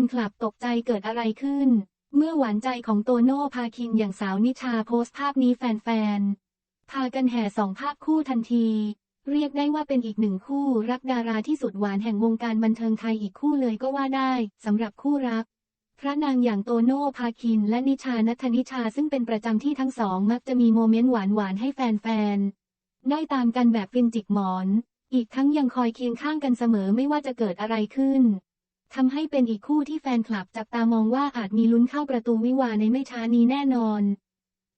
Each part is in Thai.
นคลับตกใจเกิดอะไรขึ้น เมื่อหวานใจของโตโน่พาคินอย่างสาวนิชาโพสต์ภาพนี้แฟนๆ พากันแห่สองภาพคู่ทันที เรียกได้ว่าเป็นอีกหนึ่งคู่รักดาราที่สุดหวานแห่งวงการบันเทิงไทยอีกคู่เลยก็ว่าได้สำหรับคู่รัก พระนางอย่างโตโน่พาคินและนิชานัทนิชาซึ่งเป็นประจำที่ทั้งสองมักจะมีโมเมนต์หวานๆให้แฟนๆ ได้ตามกันแบบฟินจิกหมอน อีกทั้งยังคอยเคียงข้างกันเสมอไม่ว่าจะเกิดอะไรขึ้น ทำให้เป็นอีกคู่ที่แฟนคลับจับตามองว่าอาจมีลุ้นเข้าประตูวิวาในไม่ช้านี้แน่นอน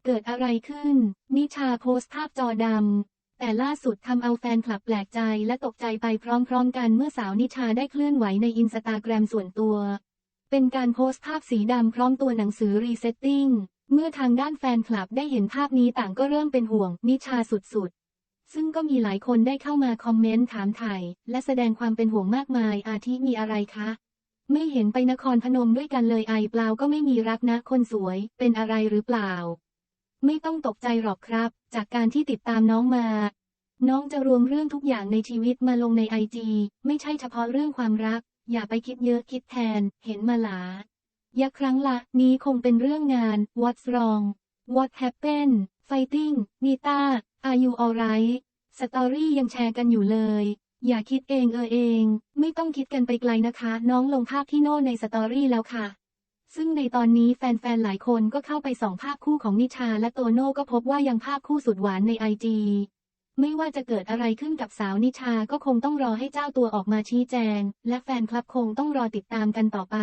เกิดอะไรขึ้น นิชาโพสต์ภาพจอดำ แต่ล่าสุดทำเอาแฟนคลับแปลกใจและตกใจไปพร้อมๆกันเมื่อสาวนิชาได้เคลื่อนไหวในอินสตาแกรมส่วนตัว เป็นการโพสต์ภาพสีดำพร้อมตัวหนังสือรีเซตติ้ง เมื่อทางด้านแฟนคลับได้เห็นภาพนี้ต่างก็เริ่มเป็นห่วงนิชาสุดๆ ซึ่งก็มีหลายคนได้เข้ามาคอมเมนต์ถามไถ่และแสดงความเป็นห่วงมากมาย อาทิมีอะไรคะ ไม่เห็นไปนครพนมด้วยกันเลยไอเปล่าก็ไม่มีรักนะคนสวย เป็นอะไรหรือเปล่า ไม่ต้องตกใจหรอกครับ จากการที่ติดตามน้องมา น้องจะรวมเรื่องทุกอย่างในชีวิตมาลงในไอจีไม่ใช่เฉพาะเรื่องความรัก อย่าไปคิดเยอะคิดแทน เห็นมาหลายาครั้งละ นี้คงเป็นเรื่องงาน What's wrong What happened Fighting นีตา Are you alright สตอรี่ยังแชร์กันอยู่เลย อย่าคิดเองเออเอง ไม่ต้องคิดกันไปไกลนะคะ น้องลงภาพที่โน่ในสตอรี่แล้วค่ะ ซึ่งในตอนนี้แฟนๆ หลายคนก็เข้าไปส่องภาพคู่ของนิชาและโตโน่ก็พบว่ายังภาพคู่สุดหวานในไอจีไม่ว่าจะเกิดอะไรขึ้นกับสาวนิชาก็คงต้องรอให้เจ้าตัวออกมาชี้แจง และแฟนคลับคงต้องรอติดตามกันต่อไป